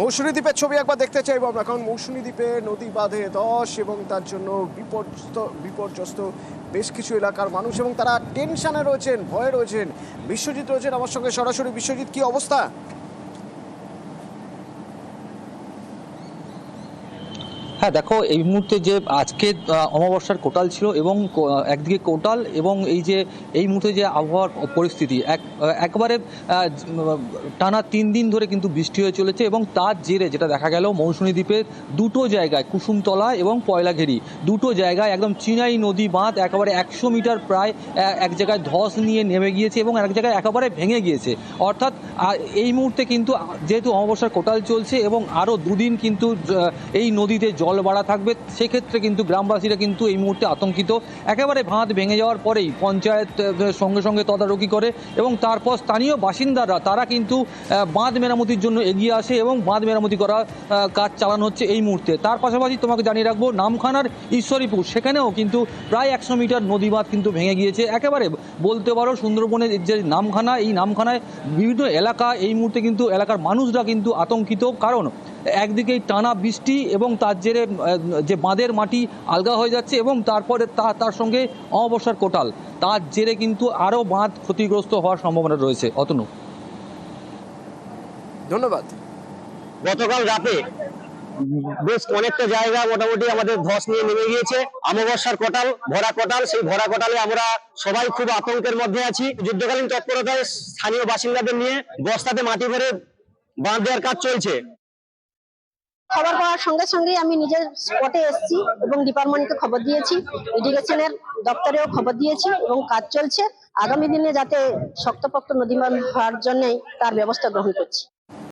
মৌসুমী দ্বীপের ছবি একবার দেখতে চাইব আমরা। কারণ মৌসুমী দ্বীপে নদী বাঁধে দশ এবং তার জন্য বিপর্যস্ত বিপর্যস্ত বেশ কিছু এলাকার মানুষ এবং তারা টেনশনে রয়েছেন, ভয়ে রয়েছেন। বিশ্বজিৎ রয়েছেন আমার সঙ্গে সরাসরি। বিশ্বজিৎ, কি অবস্থা? হ্যাঁ দেখো, এই মুহূর্তে যে আজকে অমাবস্যার কোটাল ছিল এবং একদিকে কোটাল এবং এই যে, এই মুহূর্তে যে আবহাওয়ার পরিস্থিতি, এক একবারে টানা তিন দিন ধরে কিন্তু বৃষ্টি হয়ে চলেছে এবং তার জেরে যেটা দেখা গেল, মৌসুমী দ্বীপের দুটো জায়গায়, কুসুমতলা এবং পয়লাঘেরি, দুটো জায়গায় একদম চিনাই নদী বাঁধ, একেবারে একশো মিটার প্রায় এক জায়গায় ধস নিয়ে নেমে গিয়েছে এবং এক জায়গায় একেবারে ভেঙে গিয়েছে। অর্থাৎ এই মুহূর্তে কিন্তু, যেহেতু অমাবস্যার কোটাল চলছে এবং আরও দুদিন কিন্তু এই নদীতে জল বাড়া থাকবে। সেক্ষেত্রে কিন্তু গ্রামবাসীরা কিন্তু এই মুহূর্তে আতঙ্কিত। একেবারে বাঁধ ভেঙে যাওয়ার পরেই পঞ্চায়েত সঙ্গে সঙ্গে তদারকি করে এবং তারপর স্থানীয় বাসিন্দারা, তারা কিন্তু বাঁধ মেরামতির জন্য এগিয়ে আসে এবং বাঁধ মেরামতি করা কাজ চালানো হচ্ছে এই মুহূর্তে। তার পাশাপাশি তোমাকে জানিয়ে রাখব, নামখানার ঈশ্বরীপুর, সেখানেও কিন্তু প্রায় একশো মিটার নদী বাঁধ কিন্তু ভেঙে গিয়েছে। একেবারে বলতে পারো, সুন্দরবনের যে নামখানা, এই নামখানায় বিভিন্ন এলাকা, এই মুহূর্তে কিন্তু এলাকার মানুষরা কিন্তু আতঙ্কিত। কারণ একদিকে টানা বৃষ্টি এবং তার জেরে আহ, যে বাঁধের মাটি আলগা হয়ে যাচ্ছে এবং তারপরে তা তার সঙ্গে অমাবস্যার কোটাল তার জেরে কিন্তু আরও বাঁধ ক্ষতিগ্রস্ত হওয়ার সম্ভাবনা রয়েছে। অতনু। ধন্যবাদ। গতকাল রাতে বেশ অনেকটা জায়গা মোটামুটি আমাদের ধস নিয়ে নেমে গিয়েছে। অমাবস্যার কোটাল ভরা কোটাল সেই ভরা কোটালে আমরা সবাই খুব আতঙ্কের মধ্যে আছি। যুদ্ধকালীন তৎপরতায় স্থানীয় বাসিন্দাদের নিয়ে বস্তাতে মাটি ভরে বাঁধ দেওয়ার কাজ চলছে। খবর পাওয়ার সঙ্গে সঙ্গে আমি নিজের স্পটে এসেছি এবং ডিপার্টমেন্টকে খবর দিয়েছি ইরিগেশনের দপ্তরেও খবর দিয়েছি এবং কাজ চলছে। আগামী দিনে যাতে শক্তপোক্ত নদীমান হওয়ার জন্যই তার ব্যবস্থা গ্রহণ করছি।